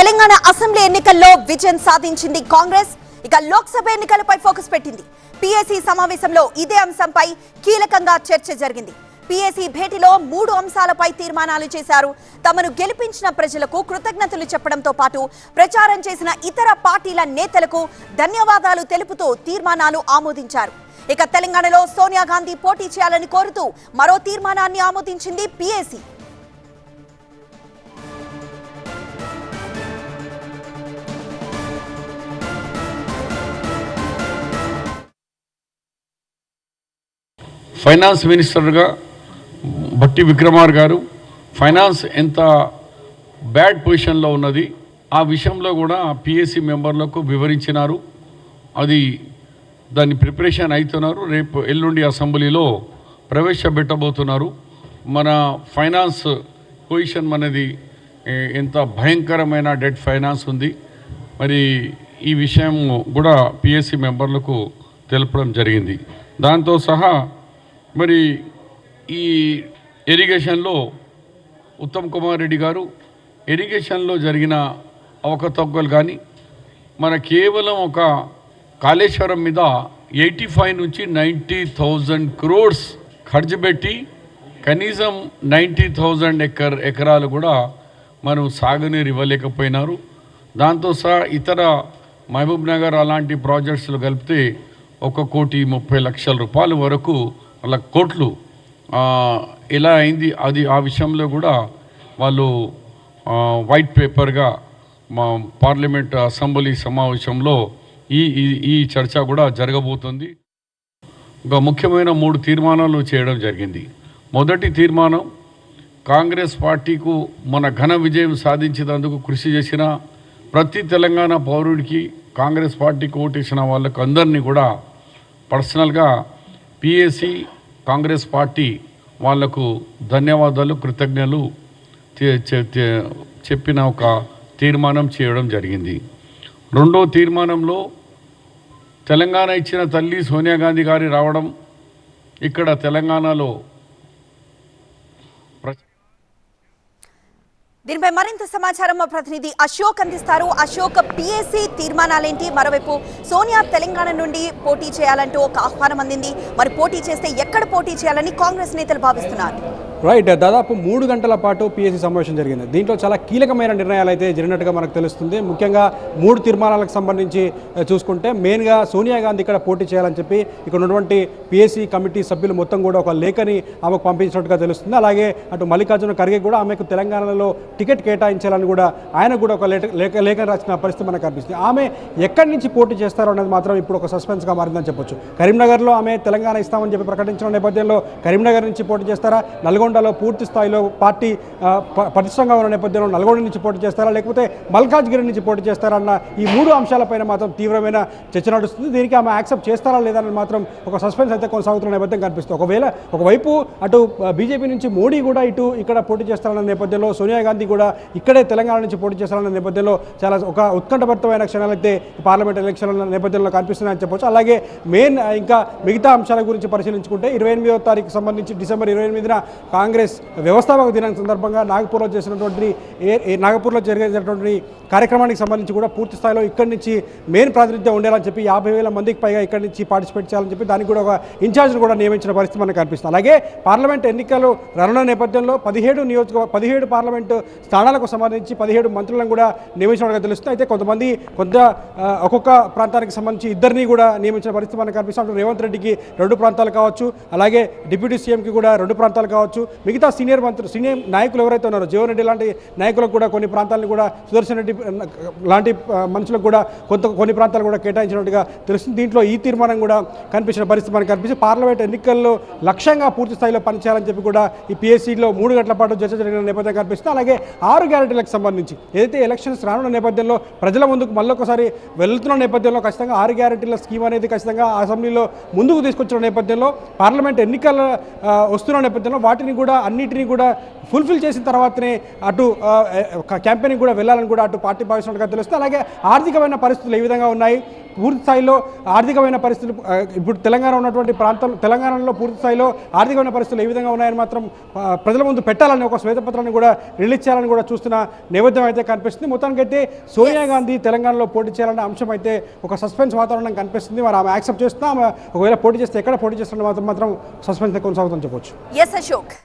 Telangana assembly ఎన్నికల్లో విజయం సాధించింది కాంగ్రెస్. ఇక లోక్సభ ఎన్నికలపై ఫోకస్ పెట్టింది. పిఎస్సి సమావేశంలో ఇదే అంశంపై కీలకంగా చర్చ జరిగింది. పిఎస్సి భేటీలో మూడు అంశాలపై తీర్మానాలు చేశారు. తమను గెలిపించిన ప్రజలకు కృతజ్ఞతలు చెప్పడంతో పాటు ప్రచారం చేసిన ఇతర పార్టీల నేతలకు ధన్యవాదాలు తెలుపుతూ తీర్మానాలు ఆమోదించారు. ఇక తెలంగాణలో సోనియా గాంధీ పోటీ చేయాలని కోరుతూ మరో తీర్మానాన్ని ఆమోదించింది పిఎస్సి ఫైనాన్స్ మినిస్టర్గా భట్టి విక్రమార్ గారు ఫైనాన్స్ ఎంత బ్యాడ్ పొజిషన్లో ఉన్నది ఆ విషయంలో కూడా పిఎస్సి మెంబర్లకు వివరించినారు. అది దాని ప్రిపరేషన్ అవుతున్నారు రేపు ఎల్లుండి అసెంబ్లీలో ప్రవేశపెట్టబోతున్నారు. మన ఫైనాన్స్ పొజిషన్ అనేది ఎంత భయంకరమైన డెట్ ఫైనాన్స్ ఉంది. మరి ఈ విషయం కూడా పిఎస్సి మెంబర్లకు తెలపడం జరిగింది. దాంతో సహా మరి ఈ ఇరిగేషన్లో ఉత్తమ్ కుమార్ రెడ్డి గారు ఇరిగేషన్లో జరిగిన అవకతవకలు కానీ మన కేవలం ఒక కాళేశ్వరం మీద ఎయిటీ ఫైవ్ నుంచి నైంటీ థౌజండ్ క్రోడ్స్ ఖర్చు పెట్టి కనీసం నైంటీ థౌజండ్ ఎకర్ ఎకరాలు కూడా మనం సాగునీరు ఇవ్వలేకపోయినారు. దాంతో సహా ఇతర మహబూబ్ నగర్ అలాంటి ప్రాజెక్ట్స్లు కలిపితే ఒక కోటి ముప్పై లక్షల రూపాయల వరకు అలా కోట్లు ఎలా అయింది అది ఆ విషయంలో కూడా వాళ్ళు వైట్ పేపర్గా మా పార్లమెంట్ అసెంబ్లీ సమావేశంలో ఈ ఈ- ఈ చర్చ కూడా జరగబోతుంది. ఒక ముఖ్యమైన మూడు తీర్మానాలు చేయడం జరిగింది. మొదటి తీర్మానం కాంగ్రెస్ పార్టీకు మన ఘన విజయం సాధించినందుకు కృషి చేసిన ప్రతి తెలంగాణ పౌరుడికి కాంగ్రెస్ పార్టీకి ఓటేసిన వాళ్ళకు అందరినీ కూడా పర్సనల్గా పిఎస్సి కాంగ్రెస్ పార్టీ వాళ్ళకు ధన్యవాదాలు కృతజ్ఞతలు చెప్పిన ఒక తీర్మానం చేయడం జరిగింది. రెండో తీర్మానంలో తెలంగాణ ఇచ్చిన తల్లి సోనియా గాంధీ గారి రావడం ఇక్కడ తెలంగాణలో దీనిపై మరింత సమాచారం మా ప్రతినిధి అశోక్ అందిస్తారు. అశోక్ పిఎస్సి తీర్మానాలేంటి? మరోవైపు సోనియా తెలంగాణ నుండి పోటీ చేయాలంటూ ఒక ఆహ్వానం అందింది. మరి పోటీ చేస్తే ఎక్కడ పోటీ చేయాలని కాంగ్రెస్ నేతలు భావిస్తున్నారు? రైట్ దాదాపు మూడు గంటల పాటు పిఎస్సీ సమావేశం జరిగింది. దీంట్లో చాలా కీలకమైన నిర్ణయాలు అయితే జరిగినట్టుగా మనకు తెలుస్తుంది. ముఖ్యంగా మూడు తీర్మానాలకు సంబంధించి చూసుకుంటే మెయిన్గా సోనియా గాంధీ ఇక్కడ పోటీ చేయాలని చెప్పి ఇక్కడ ఉన్నటువంటి పిఎస్సీ కమిటీ సభ్యులు మొత్తం కూడా ఒక లేఖని ఆమెకు పంపించినట్టుగా తెలుస్తుంది. అలాగే అటు మల్లికార్జున ఖర్గే కూడా ఆమెకు తెలంగాణలో టికెట్ కేటాయించాలని కూడా ఆయన కూడా ఒక లేఖ లేఖ లేఖ రాసిన పరిస్థితి మనకు కనిపిస్తుంది. ఆమె ఎక్కడి నుంచి పోటీ చేస్తారో అనేది మాత్రం ఇప్పుడు ఒక సస్పెన్స్గా మారిందని చెప్పొచ్చు. కరీంనగర్లో ఆమె తెలంగాణ ఇస్తామని చెప్పి ప్రకటించిన నేపథ్యంలో కరీంనగర్ నుంచి పోటీ చేస్తారా? నల్గొండ నల్గొండలో పూర్తి స్థాయిలో పార్టీ పటిష్టంగా ఉన్న నేపథ్యంలో నల్గొండ నుంచి పోటీ చేస్తారా? లేకపోతే మల్కాజ్గిరి నుంచి పోటీ చేస్తారా అన్న ఈ మూడు అంశాలపైన మాత్రం తీవ్రమైన చర్చ నడుస్తుంది. దీనికి ఆమె యాక్సెప్ట్ చేస్తారా లేదా అని మాత్రం ఒక సస్పెన్స్ అయితే కొనసాగుతున్న నేపథ్యం కనిపిస్తుంది. ఒకవేళ ఒకవైపు అటు బీజేపీ నుంచి మోడీ కూడా ఇటు ఇక్కడ పోటీ చేస్తారన్న నేపథ్యంలో సోనియా గాంధీ కూడా ఇక్కడే తెలంగాణ నుంచి పోటీ చేస్తారన్న నేపథ్యంలో చాలా ఒక ఉత్కంఠభరితమైన క్షణాలు అయితే పార్లమెంట్ ఎలక్షన్ల నేపథ్యంలో కనిపిస్తున్నాయని చెప్పొచ్చు. అలాగే మెయిన్ ఇంకా మిగతా అంశాల గురించి పరిశీలించుకుంటే ఇరవై ఎనిమిదో తారీఖు సంబంధించి డిసెంబర్ ఇరవై ఎనిమిదిన కాంగ్రెస్ వ్యవస్థాపక దినం సందర్భంగా నాగపూర్లో చేసినటువంటి ఏ- ఏ- నాగపూర్లో జరిగేటటువంటి కార్యక్రమానికి సంబంధించి కూడా పూర్తి స్థాయిలో ఇక్కడి నుంచి మెయిన్ ప్రాతినిధ్యం ఉండేలా చెప్పి యాభై వేల మందికి పైగా ఇక్కడి నుంచి పార్టిసిపేట్ చేయాలని చెప్పి దానికి కూడా ఒక ఇన్ఛార్జ్ను కూడా నియమించిన పరిస్థితి మనకు కనిపిస్తుంది. అలాగే పార్లమెంట్ ఎన్నికలు రానున్న నేపథ్యంలో పదిహేడు నియోజక పదిహేడు పార్లమెంటు స్థానాలకు సంబంధించి పదిహేడు మంత్రులను కూడా నియమించినట్టుగా తెలుస్తుంది. అయితే కొంతమంది కొంత ఒక్కొక్క ప్రాంతానికి సంబంధించి ఇద్దరిని కూడా నియమించిన పరిస్థితి మనకు కనిపిస్తుంది. రేవంత్ రెడ్డికి రెండు ప్రాంతాలు కావచ్చు. అలాగే డిప్యూటీ సీఎంకి కూడా రెండు ప్రాంతాలు కావచ్చు. మిగతా సీనియర్ మంత్రులు సీనియర్ నాయకులు ఎవరైతే ఉన్నారో జీవన్ రెడ్డి లాంటి నాయకులకు కూడా కొన్ని ప్రాంతాలను కూడా సుదర్శన్ రెడ్డి లాంటి మనుషులకు కూడా కొంత కొన్ని ప్రాంతాలు కూడా కేటాయించినట్టుగా తెలుస్తుంది. దీంట్లో ఈ తీర్మానం కూడా కనిపించిన పరిస్థితి మనకు కనిపిస్తుంది. పార్లమెంట్ ఎన్నికల్లో లక్ష్యంగా పూర్తి స్థాయిలో పనిచేయాలని చెప్పి కూడా ఈ పిఎస్సీలో మూడు గంటల పాటు చర్చ జరిగిన నేపథ్యం కనిపిస్తుంది. అలాగే ఆరు గ్యారెంటీలకు సంబంధించి ఏదైతే ఎలక్షన్స్ రానున్న నేపథ్యంలో ప్రజల ముందుకు మళ్ళొకసారి వెళ్తున్న నేపథ్యంలో ఖచ్చితంగా ఆరు గ్యారెంటీల స్కీమ్ అనేది ఖచ్చితంగా అసెంబ్లీలో ముందుకు తీసుకొచ్చిన నేపథ్యంలో పార్లమెంట్ ఎన్నికల వస్తున్న నేపథ్యంలో వాటిని కూడా అన్నిటినీ కూడా ఫుల్ఫిల్ చేసిన తర్వాతనే అటు క్యాంపెయినింగ్ కూడా వెళ్ళాలని కూడా అటు పార్టీ భావిస్తున్నట్టుగా తెలుస్తుంది. అలాగే ఆర్థికమైన పరిస్థితులు ఏ విధంగా ఉన్నాయి? పూర్తి స్థాయిలో ఆర్థికమైన పరిస్థితులు ఇప్పుడు తెలంగాణ ఉన్నటువంటి ప్రాంతం తెలంగాణలో పూర్తి స్థాయిలో ఆర్థికమైన పరిస్థితులు ఏ విధంగా ఉన్నాయని మాత్రం ప్రజల ముందు పెట్టాలని ఒక శ్వేతపత్రాన్ని కూడా రిలీజ్ చేయాలని కూడా చూస్తున్న నేపథ్యం అయితే కనిపిస్తుంది. మొత్తానికైతే సోనియా గాంధీ తెలంగాణలో పోటీ చేయాలనే అంశం అయితే ఒక సస్పెన్స్ వాతావరణం కనిపిస్తుంది. మరి ఆమె యాక్సెప్ట్ చేస్తున్నా? ఆమె ఒకవేళ పోటీ చేస్తే ఎక్కడ పోటీ చేస్తున్న మాత్రం మాత్రం సస్పెన్స్ కొనసాగుతుందని చెప్పొచ్చు. ఎస్ అశోక్